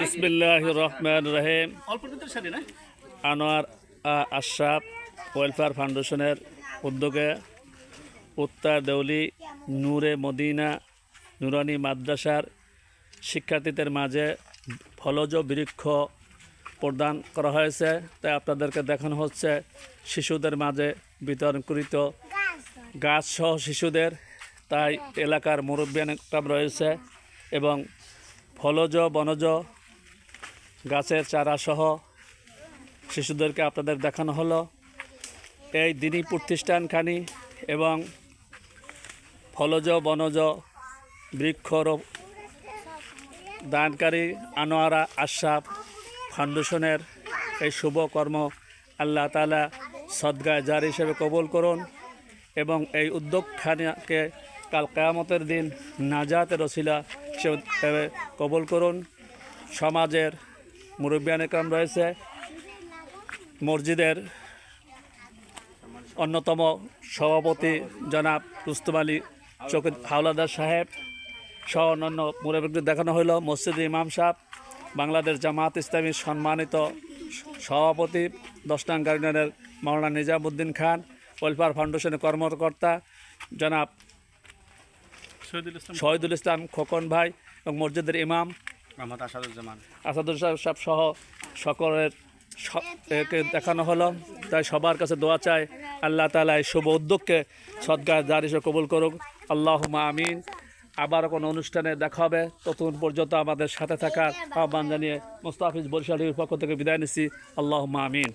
বিসমিল্লাহ রহমান রহিম। আনোয়ার আশরাফ ওয়েলফেয়ার ফাউন্ডেশনের উদ্যোগে উত্তর দেউলি নূরে মদিনা নুরানি মাদ্রাসার শিক্ষার্থীদের মাঝে ফলজ বৃক্ষ প্রদান করা হয়েছে। তাই আপনাদেরকে দেখানো হচ্ছে শিশুদের মাঝে বিতরণকৃত গাছসহ শিশুদের। তাই এলাকার মুরব্বিয়ান রয়েছে এবং ফলজ, বনজ, গাছের চারাসহ শিশুদেরকে আপনাদের দেখানো হলো। এই দিনী প্রতিষ্ঠানখানি এবং ফলজ, বনজ বৃক্ষরোপ দানকারী আনোয়ারা আশরাফ ফাউন্ডেশনের এই শুভ কর্ম আল্লাহ তালা সদগায় জার হিসেবে কবুল করুন এবং এই উদ্যোগখানাকে কাল কেয়ামতের দিন নাজাতের রসিলা হিসেবে কবুল করুন। সমাজের মুরব্বিয়ান একরাম রয়েছে। মসজিদের অন্যতম সভাপতি জনাব রুস্তম আলী চৌকিদ হাওলাদার সাহেব সহ অন্যান্য মুরব্বীদের দেখানো হলো মসজিদ ইমাম সাহেব, বাংলাদেশ জামাত ইসলামীর সম্মানিত সভাপতি, দশ নং গার্ডেনের মাওলানা নিজামুদ্দিন খান, ওয়েলফেয়ার ফাউন্ডেশনের কর্মকর্তা জনাব শহীদুল ইসলাম খোকন। ভাই এবং মসজিদের ইমাম। মোহাম্মদ আসাদুজ্জামান। আসাদুল সাহেব সহ সকলের দেখানো হলো। তাই সবার কাছে দোয়া চাই আল্লাহ তালা এই শুভ উদ্যোগকে সদ্গার জার কবুল করুক। আল্লাহ আমিন। আবার কোনো অনুষ্ঠানে দেখা হবে। ততক্ষণ পর্যন্ত আমাদের সাথে থাকার আহ্বান জানিয়ে মোস্তাফিজ বরিশালীর পক্ষ থেকে বিদায় নিচ্ছি। আল্লাহ আমিন।